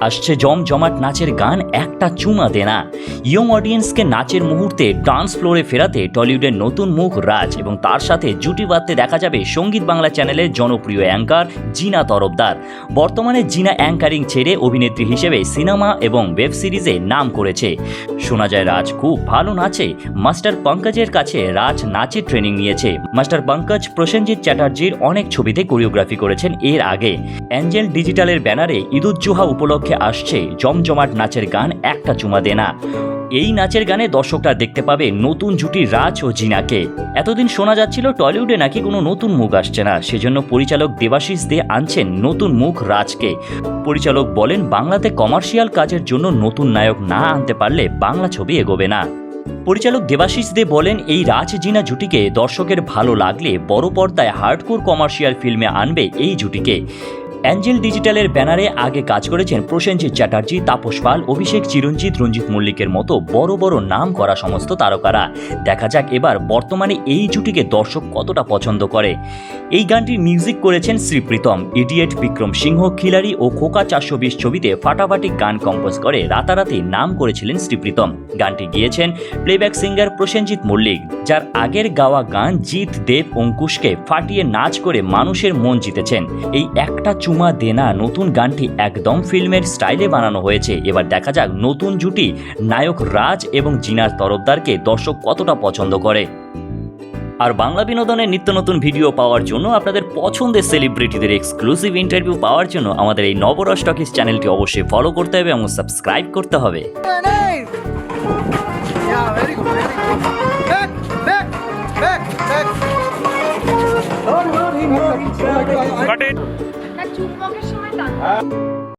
আসছে জমজমাট নাচের গান, একটা চুমা দেনা। ইয়ং অডিয়েন্সকে নাচের মুহূর্তে ডান্স ফ্লোরে ফেরাতে টলিউডের নতুন মুখ রাজ এবং তার সাথে জুটি বাঁধতে দেখা যাবে সংগীত বাংলা চ্যানেলের জনপ্রিয় অ্যাঙ্কার জিনা তরফদার। বর্তমানে জিনা অ্যাঙ্কারিং ছেড়ে অভিনেত্রী হিসেবে সিনেমা এবং ওয়েব সিরিজে নাম করেছে। শোনা যায়, রাজ খুব ভালো নাচে। মাস্টার পঙ্কজের কাছে রাজ নাচের ট্রেনিং নিয়েছে। মাস্টার পঙ্কজ প্রসেনজিৎ চ্যাটার্জির অনেক ছবিতে কোরিওগ্রাফি করেছেন এর আগে। অ্যাঞ্জেল ডিজিটালের ব্যানারে ঈদুজ্জোহা উপলক্ষে আসছে জমজমাট নাচের গান একটা চুমা দেনা। এই নাচের গানে দর্শকরা দেখতে পাবে নতুন জুটি রাজ ও জিনাকে। এতদিন শোনা যাচ্ছিল টলিউডে নাকি কোনো নতুন মুখ আসছে না, সেজন্য পরিচালক দেবাশিস দে আনছেন নতুন মুখ রাজকে। পরিচালক বলেন, বাংলাতে কমার্শিয়াল কাজের জন্য নতুন নায়ক না আনতে পারলে বাংলা ছবি এগোবে না। পরিচালক দেবাশিস দে বলেন, এই রাজ জিনা জুটিকে দর্শকের ভালো লাগলে বড় পর্দায় হার্ডকোর কমার্শিয়াল ফিল্মে আনবে এই জুটিকে। অ্যাঞ্জেল ডিজিটালের ব্যানারে আগে কাজ করেছেন প্রসেনজিৎ চ্যাটার্জি, তাপস পাল, অভিষেক চিরঞ্জিত রঞ্জিত মল্লিকের মতো বড় বড় নাম করা সমস্ত তারকারা। দেখা যাক এবার বর্তমানে এই জুটিকে দর্শক কতটা পছন্দ করে। এই গানটির মিউজিক করেছেন শ্রীপ্রীতম ইডিয়েট বিক্রম সিংহ, খিলাড়ি ও খোকা চারশো বিশ ছবিতে ফাটাফাটি গান কম্পোজ করে রাতারাতি নাম করেছিলেন শ্রীপ্রীতম গানটি গিয়েছেন প্লেব্যাক সিঙ্গার প্রসেনজিৎ মল্লিক, যার আগের গাওয়া গান জিৎ দেব অঙ্কুশকে ফাটিয়ে নাচ করে মানুষের মন জিতেছেন। এই একটা চুমা দেনা নতুন গানটি একদম ফিল্মের স্টাইলে বানানো হয়েছে। এবার দেখা যাক নতুন জুটি নায়ক রাজ এবং জিনার তরফদারকে দর্শক কতটা পছন্দ করে। আর বাংলা বিনোদনের নিত্য নতুন ভিডিও পাওয়ার জন্য আপনাদের পছন্দের সেলিব্রিটিদের এক্সক্লুসিভ ইন্টারভিউ পাওয়ার জন্য আমাদের এই নবরস টকিস চ্যানেলটি অবশ্যই ফলো করতে হবে এবং সাবস্ক্রাইব করতে হবে। Nice. Yeah, চুম্বকের সময় টানবে